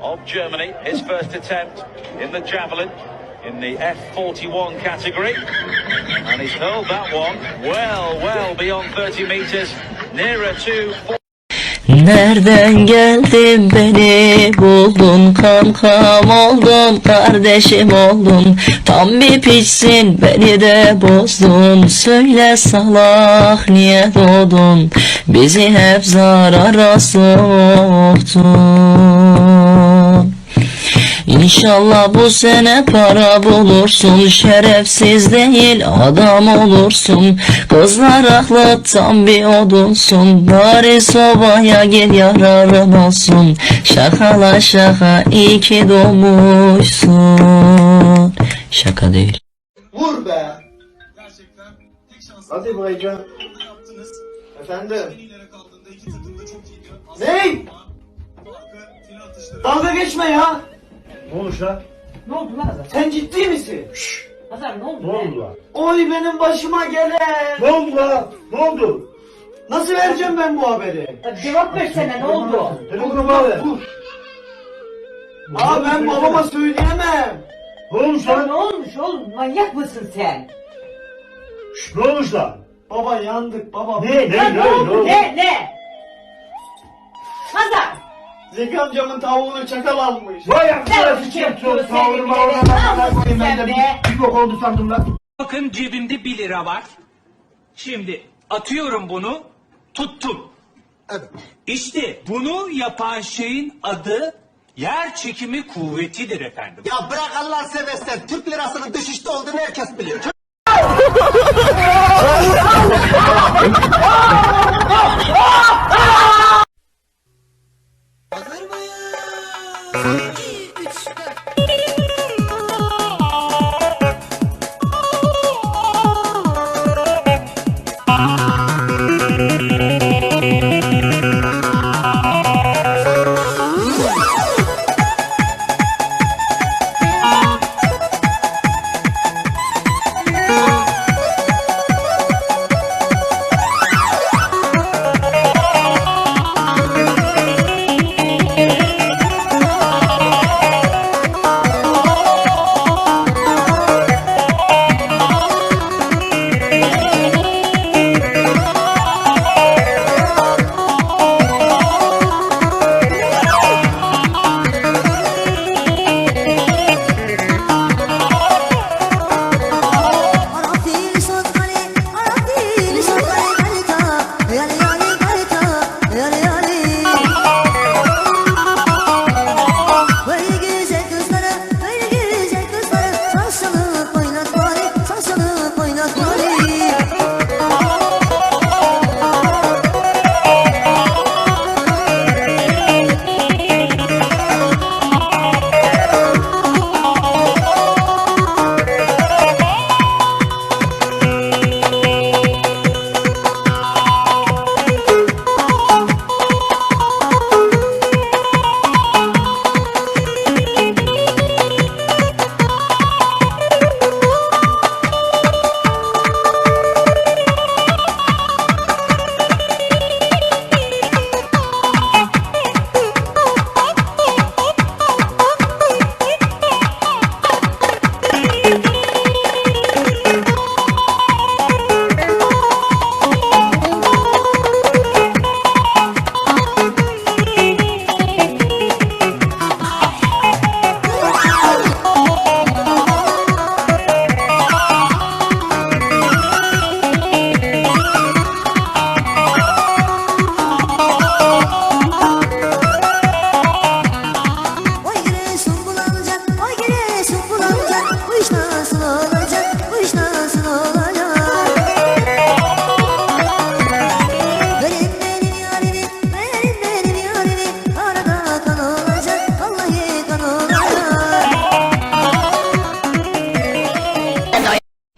Of Germany, his first attempt in the javelin in the F41 category. And he's hurled that one well, well beyond 30 metres, nearer to Nereden geldin beni buldun? Kankam oldun kardeşim oldun. Tam bir piçsin beni de bozdun. Söyle salak niye doğdun? Bizi hep zarara soktun İnşallah bu sene para bulursun Şerefsiz değil adam olursun Kızlar haklı tam bir odunsun Bari sobaya gel yararın olsun Şakala şaka iyi ki doğmuşsun Şaka değil Vur be. Gerçekten tek şans Hadi Baycan. yaptınız. Efendim. Atışları. Dalga geçme ya. Ne olmuş lan? Ne oldu lan Hazar? Sen ciddi misin? Hazar ne oldu? Ne oldu lan? Oy benim başıma gelen. Ne oldu lan? Ne oldu? Nasıl vereceğim ben bu haberi? Ya Cevap versene ne oldu? Telefonu bağla. Dur. Aa ben babama söyleyemem. Ne olmuş lan? ne olmuş oğlum? Manyak mısın sen? Şş, Ne olmuş lan? Baba yandık baba. Ne ne ne? Ne ne? Hazar! Zeki amcamın tavuğunu çakal almış. Vay sikeyim sen çok ona de? ben de bir, bir bok oldu sandım lan. Bakın cebimde 1 lira var. Şimdi atıyorum bunu, tuttum. Evet. İşte bunu yapan şeyin adı yer çekimi kuvvetidir efendim. Ya bırak Allah seversen Türk lirasının düşüşte olduğunu herkes biliyor.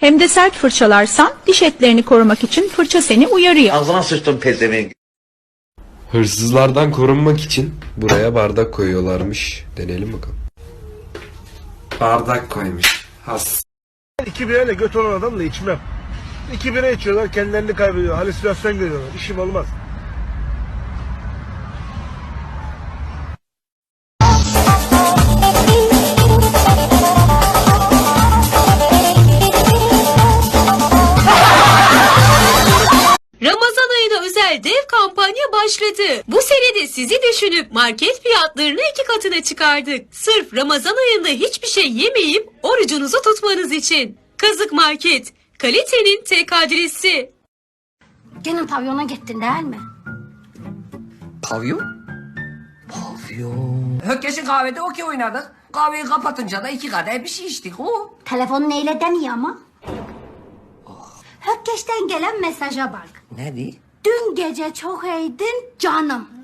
Hem de sert fırçalarsan diş etlerini korumak için fırça seni uyarıyor. Ağzına sıçtım pezevenk. Hırsızlardan korunmak için buraya bardak koyuyorlarmış. Deneyelim bakalım. Bardak koymuş. Has. İki birayla göt olan adamla içmem. İki bira içiyorlar kendilerini kaybediyor. Halüsinasyon görüyorlar. İşim olmaz. Market fiyatlarını iki katına çıkardık. Sırf Ramazan ayında hiçbir şey yemeyip orucunuzu tutmanız için. Kazık Market, kalitenin tek adresi. Gene pavyona gittin değil mi? Pavyon? Pavyon. Hökkeş'in kahvede okey oynadık. Kahveyi kapatınca da iki kadeh bir şey içtik o. Telefon neyle demiyor ama. Hökkeş'ten gelen mesaja bak. Ne değil? Dün gece çok iyiydin canım.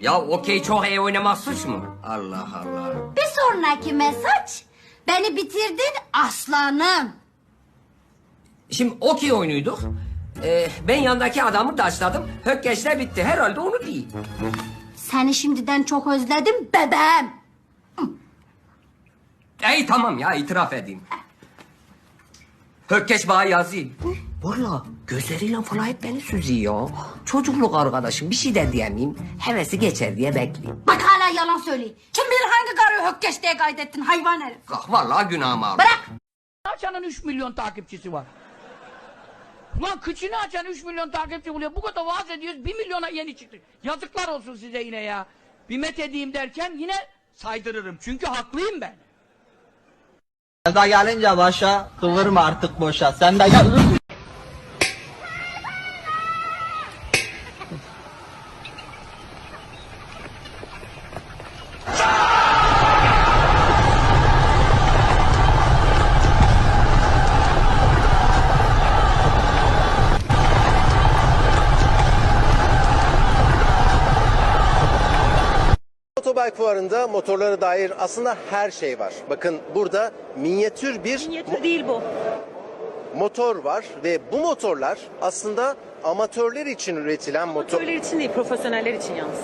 Ya okey çok iyi oynamak suç mu? Allah Allah. Bir sonraki mesaj. Beni bitirdin aslanım. Şimdi okey oynuyduk. Ee, ben yandaki adamı taşladım. Hökkeş'le bitti. Herhalde onu değil. Seni şimdiden çok özledim bebeğim. Ey tamam ya itiraf edeyim. Hökkeş bana yazıyor. Valla gözleriyle falan hep beni süzüyor. Çocukluk arkadaşım bir şey de diyemeyeyim. Hevesi geçer diye bekleyeyim. Bak hala yalan söylüyor. Kim bilir hangi karı hökkeş diye kaydettin hayvan herif. Ah, Vallahi günahımı aldım. Bırak. Açanın 3 milyon takipçisi var. Lan kıçını açan 3 milyon takipçi buluyor. Bu kadar vaaz ediyoruz 1 milyona yeni çıktı. Yazıklar olsun size yine ya. Bir met edeyim derken yine saydırırım. Çünkü haklıyım ben. Da gelince başa kıvırma artık boşa. Sen de gel. Otobike fuarında motorlara dair aslında her şey var. Bakın burada minyatür bir mo- değil bu. motor var ve bu motorlar aslında amatörler için üretilen motor. için değil, profesyoneller için yalnız.